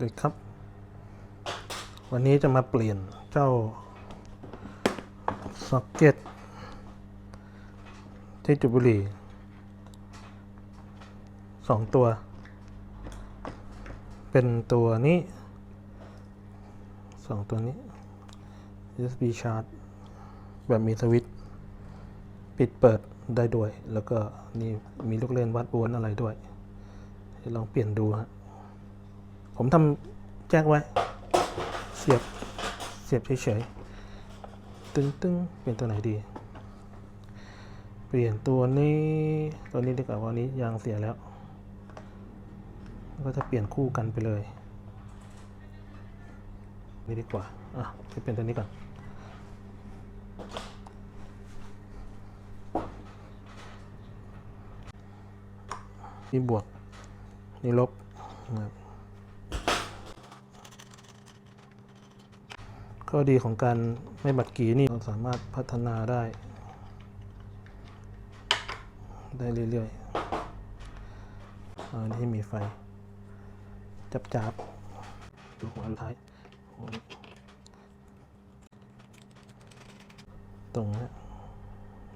เด็กครับ วันนี้จะมาเปลี่ยนเจ้าซ็อกเก็ตที่จุบุรีสองตัว เป็นตัวนี้สองตัวนี้ USB charge แบบมีสวิตช์ปิดเปิดได้ด้วย แล้วก็นี่มีลูกเล่นวัดวนอะไรด้วยลองเปลี่ยนดูฮะ ผมทำแจ็คไว้ เสียบ เสียบเฉยๆ ตึงตึงๆเปลี่ยนตัวไหนดี เปลี่ยนตัวนี้ ตัวนี้ดีกว่าวันนี้ยางเสียแล้ว ก็จะเปลี่ยนคู่กันไปเลย นี่ดีกว่า อะจะเปลี่ยนตัวนี้ก่อนนี่บวก นี่ลบนะครับ ข้อดีของการไม่บัดกีนี่เราสามารถพัฒนาได้ ได้เรื่อยๆเอาอันนี้มีไฟ จับจับดูหัวอันท้าย ตรงนี้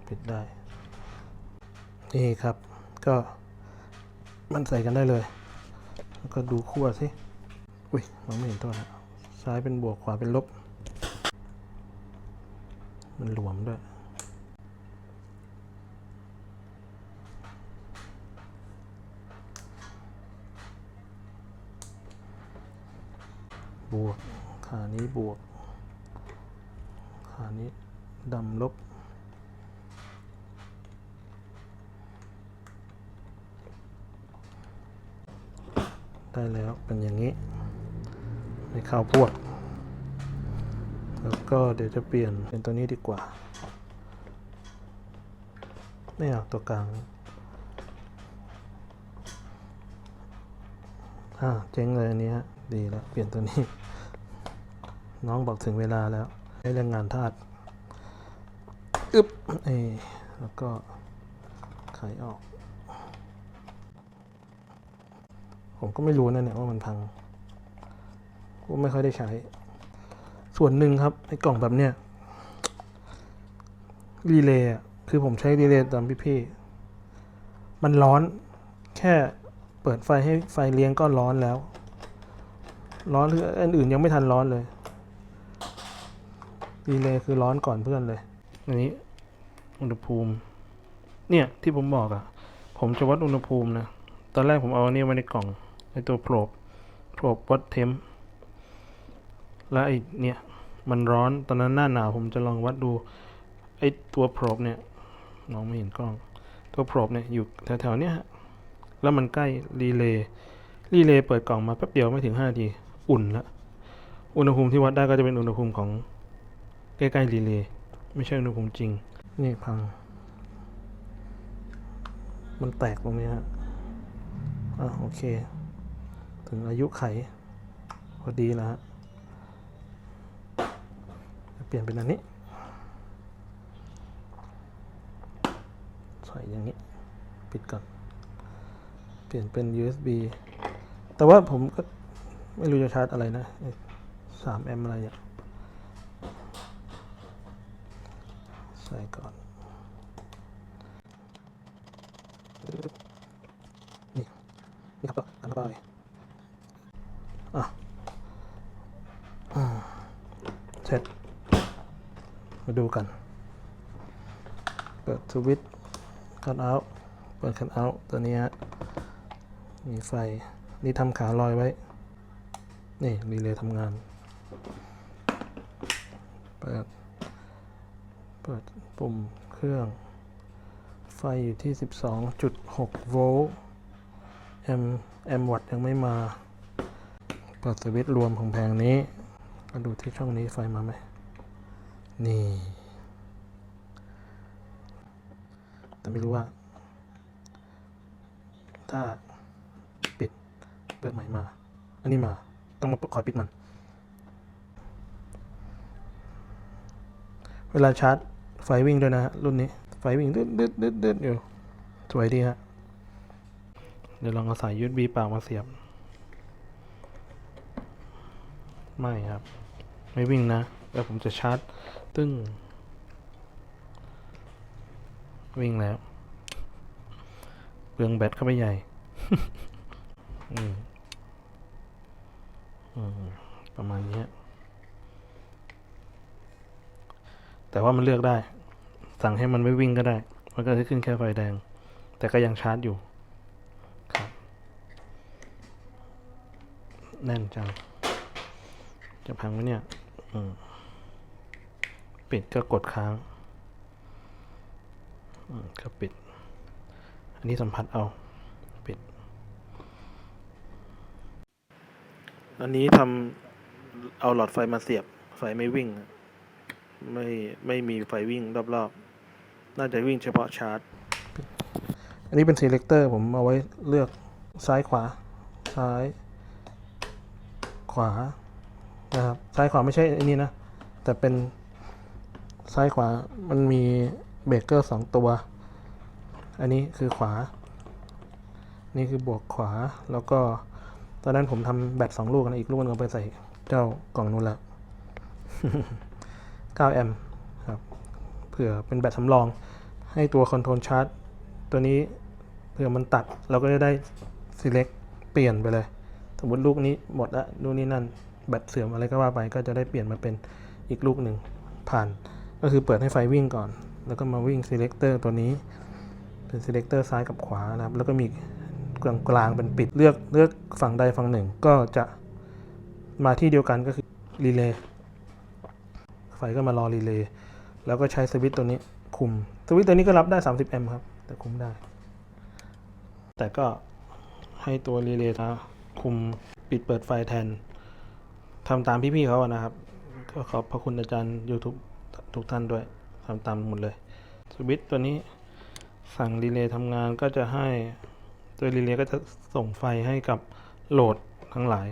ปิดได้ นี่ครับ ก็มันใส่กันได้เลย แล้วก็ดูขั้วสิ อุ้ยมองไม่เห็นตัวนะซ้ายเป็นบวกขวาเป็นลบ มันหลวมด้วย บวก ขานี้บวก ขานี้ดำลบได้แล้วเป็นอย่างนี้ไม่เข้าพวก แล้วก็เดี๋ยวจะเปลี่ยนเป็นตัวนี้ดีกว่า ไม่เอาตัวกลางอ่าเจ๊งเลยอันนี้ดีแล้ว เปลี่ยนตัวนี้ น้องบอกถึงเวลาแล้วให้แรงงานทาสอึ๊บเอแล้วก็ไขออก ผมก็ไม่รู้นะเนี่ยว่ามันพัง ก็ไม่ค่อยได้ใช้ ส่วนหนึ่งครับไอ้กล่องแบบเนี้ยรีเลย์คือผมใช้รีเลย์ตามพี่ๆมันร้อนแค่เปิดไฟให้ไฟเลี้ยงก็ร้อนแล้ว ร้อนคืออันอื่นยังไม่ทันร้อนเลยรีเลย์คือร้อนก่อนเพื่อนเลยอันนี้อุณหภูมิ เนี่ยที่ผมบอกอะ่ะ ผมจะวัดอุณหภูมินะ ตอนแรกผมเอาอันนี้ไว้ในกล่องไอตัวโปรบโปรบวัดเทมป์ แล้วไอเนี่ยมันร้อนตอนนั้นหน้าหนาวผมจะลองวัดดูไอตัวโปรบเนี่ยน้องไม่เห็นกล้อง ตัวโปรบเนี่ยอยู่แถวๆเนี้ยฮะแล้วมันใกล้รีเลย์รีเลย์เปิดกล่องมาแป๊บเดียวไม่ถึงห้านาทีอุ่นละอุณหภูมิที่วัดได้ก็จะเป็นอุณหภูมิของใกล้ๆรีเลย์ไม่ใช่อุณหภูมิจริง นี่พัง มันแตกตรงนี้ฮะอ่าโอเค ถึงอายุไข พอดีแล้วฮะ เปลี่ยนเป็นอันนี้ใส่อย่างนี้ ปิดก่อน เปลี่ยนเป็น USB แต่ว่าผมก็ไม่รู้จะชาร์จอะไรนะสามแอมป์อะไรอะใส่ก่อนนี่นี่ครับก็อันเข้าไปอะอืมเสร็จ มา ดูกัน เปิดสวิตช์คัทเอาท์เปิดคัทเอาท์ตัวนี้ฮะ มีไฟ นี่ทำขาลอยไว้ นี่รีเลย์ทำงาน เปิด เปิดปุ่มเครื่อง ไฟอยู่ที่ 12.6 โวลต์แอมแอมวัตยังไม่มา เปิดสวิตช์รวมของแผงนี้มาดูที่ช่องนี้ไฟมาไหม นี่ แต่ไม่รู้ว่า ถ้าปิดเปิดใหม่มา อันนี้มา ต้องมาคอปิดมัน เวลาชาร์จ ไฟวิ่งด้วยนะฮะ รุ่นนี้ ไฟวิ่งดืดดืดดืดดืดอยู่ สวยดีฮะ เดี๋ยวลองเอาสาย USB เปล่ามาเสียบ ไม่ครับ ไม่วิ่งนะ แล้วผมจะชาร์จ ตึ้ง วิ่งแล้ว เปลืองแบตเข้าไปใหญ่อืมอืมประมาณนี้ฮะแต่ว่ามันเลือกได้ สั่งให้มันไม่วิ่งก็ได้ มันก็จะขึ้นแค่ไฟแดง แต่ก็ยังชาร์จอยู่ ครับ แน่นจัง จะพังไหมเนี่ย อืม ปิดก็กดค้างอืมก็ปิด อันนี้สัมผัสเอา ปิด อันนี้ทำเอาหลอดไฟมาเสียบ ไฟไม่วิ่ง ไม่ไม่มีไฟวิ่งรอบๆ น่าจะวิ่งเฉพาะชาร์จ อันนี้เป็น selector ผมเอาไว้เลือกซ้ายขวา ซ้าย ขวา นะครับ ซ้ายขวาไม่ใช่อันนี้นะ แต่เป็น ซ้ายขวามันมีเบรกเกอร์สองตัว อันนี้คือขวา นี่คือบวกขวาแล้วก็ตอนนั้นผมทำแบตสองลูกนะอีกลูกนึงไปใส่เจ้ากล่องนู้นล้ว9แอมป์ครับ เผื่อเป็นแบตสำรอง ให้ตัวคอนโทรลชาร์จตัวนี้เผื่อมันตัดเราก็จะได้ select เปลี่ยนไปเลย สมมติลูกนี้หมดละลูกนี้นั่น แบตเสื่อมอะไรก็ว่าไปก็จะได้เปลี่ยนมาเป็นอีกลูกหนึ่งผ่าน ก็คือเปิดให้ไฟวิ่งก่อน แล้วก็มาวิ่ง selector ตัวนี้ เป็น selector ซ้ายกับขวานะครับ แล้วก็มีกลางกลางเป็นปิดเลือกเลือกฝั่งใดฝั่งหนึ่ง ก็จะมาที่เดียวกันก็คือรีเลย์ไฟก็มารอรีเลย์แล้วก็ใช้สวิตช์ตัวนี้คุม สวิตช์ตัวนี้ก็รับได้ 30แอมป์ครับ แต่คุมได้ แต่ก็ให้ตัวรีเลย์นะคุมปิดเปิดไฟแทนทำตามพี่ๆเขาอะนะครับ ก็ขอบพระคุณอาจารย์ YouTube ทุกท่านด้วยทำตามหมดเลยสวิตตัวนี้สั่งรีเลย์ทำงานก็จะให้ตัวรีเลย์ก็จะส่งไฟให้กับโหลดทั้งหลาย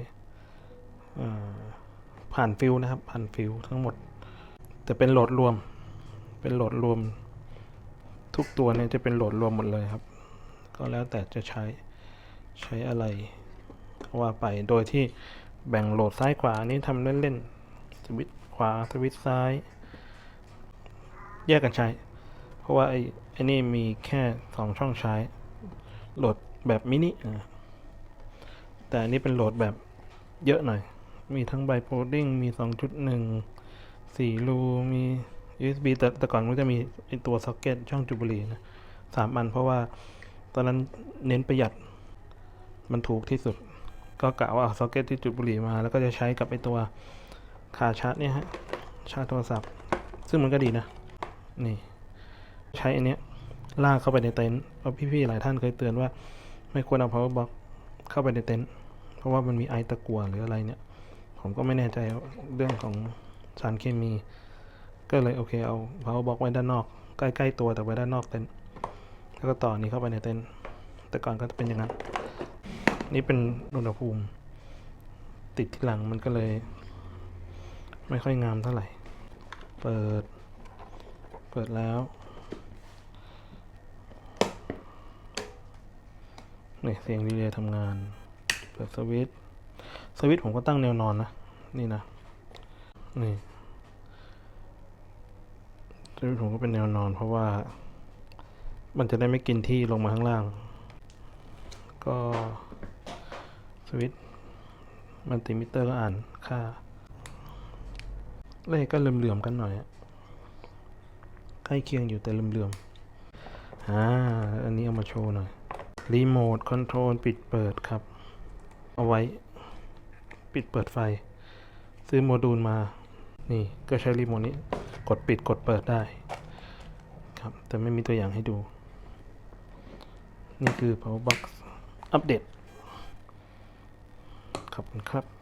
าผ่านฟิวนะครับ ผ่านฟิวทั้งหมด แต่เป็นโหลดรวม เป็นโหลดรวม ทุกตัวเนี่ยจะเป็นโหลดรวมหมดเลยครับ ก็แล้วแต่จะใช้ใช้อะไรว่าไปโดยที่แบ่งโหลดซ้ายขวานี่ทำเล่นๆสวิตขวาสวิตซ้าย แยกกันใช้ เพราะว่าไอ้ไอ้นี่มีแค่สองช่องใช้ โหลดแบบมินิแต่อันนี้เป็นโหลดแบบเยอะหน่อย มีทั้งไบโพดิ้งมี 2.1สี่รูมี USB แต่แต่ก่อนมันจะมีไอตัวซ็อกเก็ตช่องจูบลีนะสามอันเพราะว่าตอนนั้นเน้นประหยัดมันถูกที่สุด ก็กะว่าเอาซ็อกเก็ตที่จุดบุหรี่มา แล้วก็จะใช้กับไอตัวขาชาร์จเนี่ยฮะชาร์จโทรศัพท์ ซึ่งมันก็ดีนะ นี่ ใช้อันเนี้ยลากเข้าไปในเต็นท์เพราะพี่ๆหลายท่านเคยเตือนว่า ไม่ควรเอา power box เข้าไปในเต็นท์เพราะว่ามันมีไอตะกั่วหรืออะไรเนี่ย ผมก็ไม่แน่ใจเรื่องของสารเคมี ก็เลยโอเคเอา power box ไว้ด้านนอก ใกล้ๆตัวแต่ไว้ด้านนอกเต็นท์แล้วก็ต่อนี้เข้าไปในเต็นท์แต่ก่อนก็จะเป็นอย่างนั้น นี่เป็นอุณหภูมิ ติดที่หลังมันก็เลย ไม่ค่อยงามเท่าไหร่ เปิด เปิดแล้ว นี่เสียงรีเลย์ทำงาน เปิดสวิตช์สวิตช์ผมก็ตั้งแนวนอนนะ นี่นะ นี่สวิตช์ผมก็เป็นแนวนอน เพราะว่า มันจะได้ไม่กินที่ลงมาข้างล่าง ก็สวิตช์มัลติมิเตอร์ก็อ่านค่าเลขก็เหลื่อมๆกันหน่อยอะ ใกล้เคียงอยู่แต่เหลื่อมๆอ่าอันนี้เอามาโชว์หน่อยรีโมทคอนโทรลปิดเปิดครับ เอาไว้ ปิดเปิดไฟ ซื้อโมดูลมา นี่ก็ใช้รีโมทนี้ กดปิดกดเปิดได้ครับ แต่ไม่มีตัวอย่างให้ดู นี่คือ power box อัปเดตขอบคุณครับ